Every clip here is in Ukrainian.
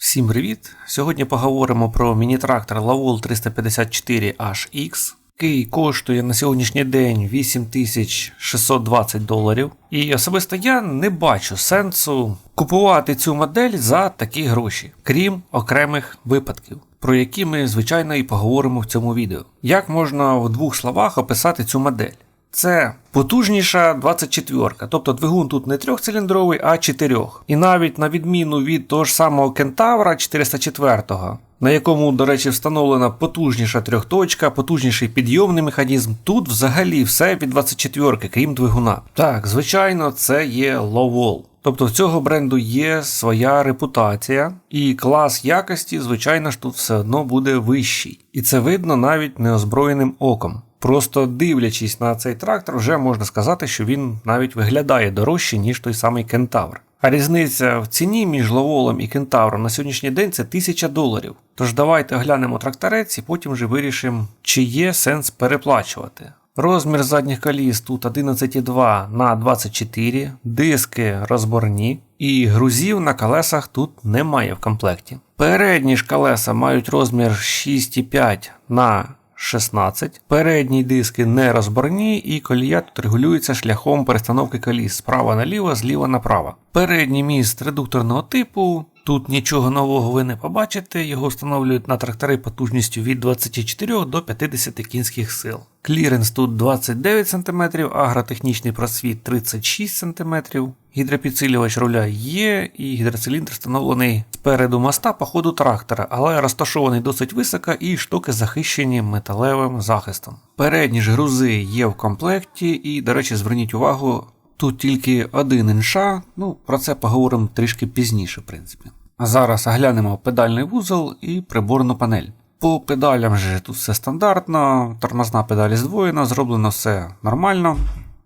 Всім привіт! Сьогодні поговоримо про міні-трактор Lavol 354HX, який коштує на сьогоднішній день 8620 доларів. І особисто я не бачу сенсу купувати цю модель за такі гроші, крім окремих випадків. Про які ми, звичайно, і поговоримо в цьому відео. Як можна в двох словах описати цю модель? Це потужніша 24, тобто двигун тут не трьохциліндровий, а 4. І навіть на відміну від того ж самого Кентавра 404-го, на якому, до речі, встановлена потужніша трьохточка, потужніший підйомний механізм, тут взагалі все від 24, крім двигуна. Так, звичайно, це є Lowall. Тобто в цього бренду є своя репутація, і клас якості, звичайно ж, тут все одно буде вищий. І це видно навіть неозброєним оком. Просто дивлячись на цей трактор, вже можна сказати, що він навіть виглядає дорожче, ніж той самий кентавр. А різниця в ціні між ловолом і кентавром на сьогоднішній день це 1000 доларів. Тож давайте оглянемо тракторець і потім вже вирішимо, чи є сенс переплачувати. Розмір задніх коліс тут 11,2 на 24, диски розборні, і грузів на колесах тут немає в комплекті. Передні ж колеса мають розмір 6,5 на 16. Передні диски не розборні і колія тут регулюється шляхом перестановки коліс справа наліво, зліва направо. Передній міст редукторного типу. Тут нічого нового ви не побачите, його встановлюють на трактори потужністю від 24 до 50 кінських сил. Кліренс тут 29 см, агротехнічний просвіт 36 см, гідропідсилювач руля є, і гідроциліндр встановлений спереду моста по ходу трактора, але розташований досить високо і штуки захищені металевим захистом. Передні ж грузи є в комплекті, і, до речі, зверніть увагу. Тут тільки один інша, ну про це поговоримо трішки пізніше, в принципі. А зараз оглянемо педальний вузол і приборну панель. По педалям же тут все стандартно, тормозна педаль здвоєна, зроблено все нормально.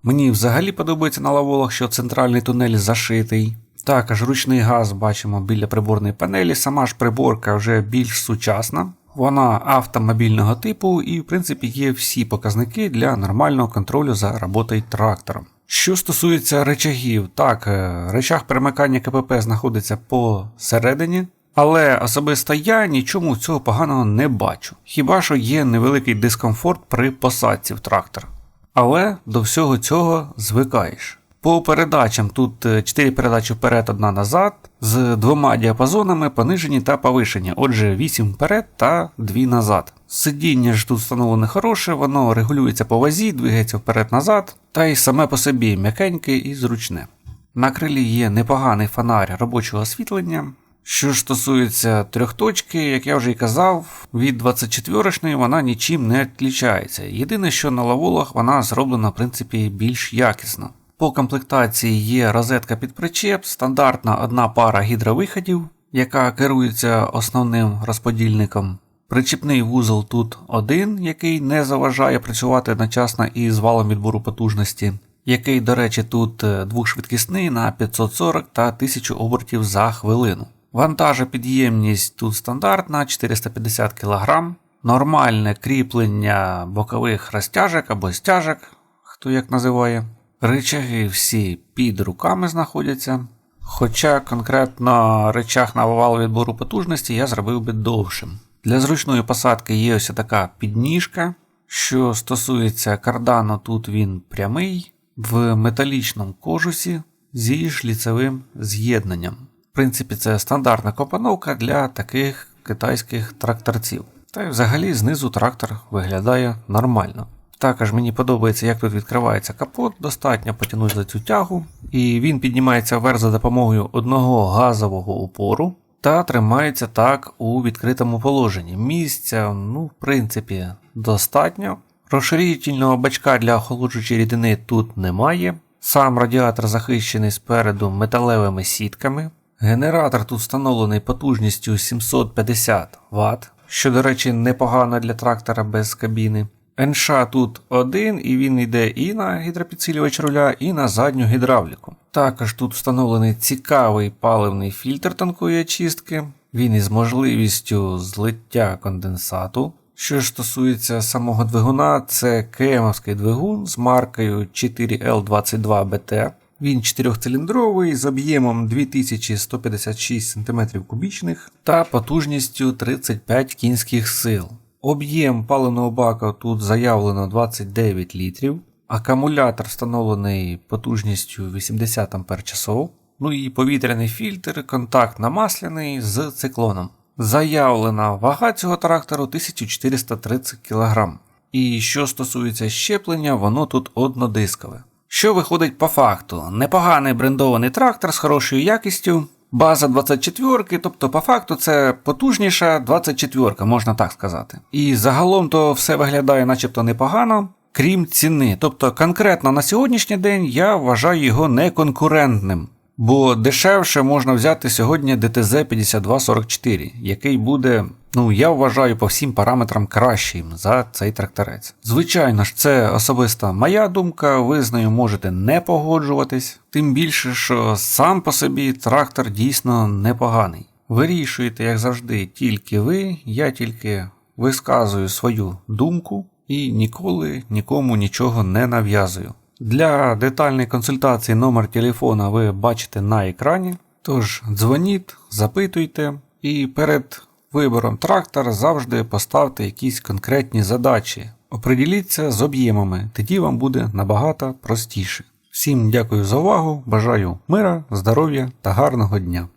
Мені взагалі подобається на лаволах, що центральний тунель зашитий. Також ручний газ бачимо біля приборної панелі, сама ж приборка вже більш сучасна. Вона автомобільного типу і, в принципі, є всі показники для нормального контролю за роботою трактором. Що стосується речагів, так, е, речах перемикання КПП знаходиться посередині, але особисто я нічому цього поганого не бачу. Хіба що є невеликий дискомфорт при посадці в трактор. Але до всього цього звикаєш. По передачам тут 4 е, передачі вперед, одна назад, з двома діапазонами понижені та повишені, отже, 8 вперед та 2 назад. Сидіння ж тут встановлене хороше, воно регулюється по вазі, двигається вперед-назад, та й саме по собі м'якеньке і зручне. На крилі є непоганий фонарь робочого освітлення. Що ж стосується трьохточки, як я вже й казав, від 24-шної вона нічим не відлічається. Єдине, що на лаволах вона зроблена в принципі більш якісно. По комплектації є розетка під причеп, стандартна одна пара гідровиходів, яка керується основним розподільником. Причіпний вузол тут один, який не заважає працювати одночасно із валом відбору потужності, який, до речі, тут двохшвидкісний на 540 та 1000 обертів за хвилину. Вантажопідємність тут стандартна 450 кг, нормальне кріплення бокових розтяжок або стяжок, хто як називає. Ричаги всі під руками знаходяться. Хоча конкретно речах на вал відбору потужності я зробив би довшим. Для зручної посадки є ось така підніжка. Що стосується кардану, тут він прямий, в металічному кожусі зі шліцевим з'єднанням. Принципі, це стандартна компоновка для таких китайських тракторців. Та й взагалі знизу трактор виглядає нормально. Також мені подобається, як тут відкривається капот, достатньо потягнути за цю тягу, і він піднімається вверх за допомогою одного газового упору та тримається так у відкритому положенні. Місця, ну, в принципі, достатньо. Розширительного бачка для охолоджуючої рідини тут немає. Сам радіатор захищений спереду металевими сітками. Генератор тут встановлений потужністю 750 Вт, що, до речі, непогано для трактора без кабіни. НШ тут один, і він йде і на гідропідсилювач руля, і на задню гідравліку. Також тут встановлений цікавий паливний фільтр тонкої очистки, він із можливістю злиття конденсату. Що ж стосується самого двигуна, це кемовський двигун з маркою 4L22BT. Він 4-циліндровий з об'ємом 2156 см кубічних та потужністю 35 кінських сил. Об'єм паливного бака тут заявлено 29 літрів. Акумулятор встановлений потужністю 80 Ах. Ну і повітряний фільтр контактно-масляний з циклоном. Заявлена вага цього трактору 1430 кг. І що стосується щеплення, воно тут однодискове. Що виходить по факту? Непоганий брендований трактор з хорошою якістю. База 24, тобто по факту це потужніша 24, можна так сказати. І загалом то все виглядає начебто непогано, крім ціни. Тобто конкретно на сьогоднішній день я вважаю його неконкурентним. Бо дешевше можна взяти сьогодні DTZ 5244, який буде, ну я вважаю, по всім параметрам кращим за цей тракторець. Звичайно ж, це особиста моя думка, ви з нею можете не погоджуватись, тим більше, що сам по собі трактор дійсно непоганий. Вирішуєте, як завжди, тільки ви, я тільки висказую свою думку і ніколи нікому нічого не нав'язую. Для детальної консультації номер телефона ви бачите на екрані. Тож дзвоніть, запитуйте і перед вибором трактора завжди поставте якісь конкретні задачі. Оприділіться з об'ємами, тоді вам буде набагато простіше. Всім дякую за увагу, бажаю мира, здоров'я та гарного дня!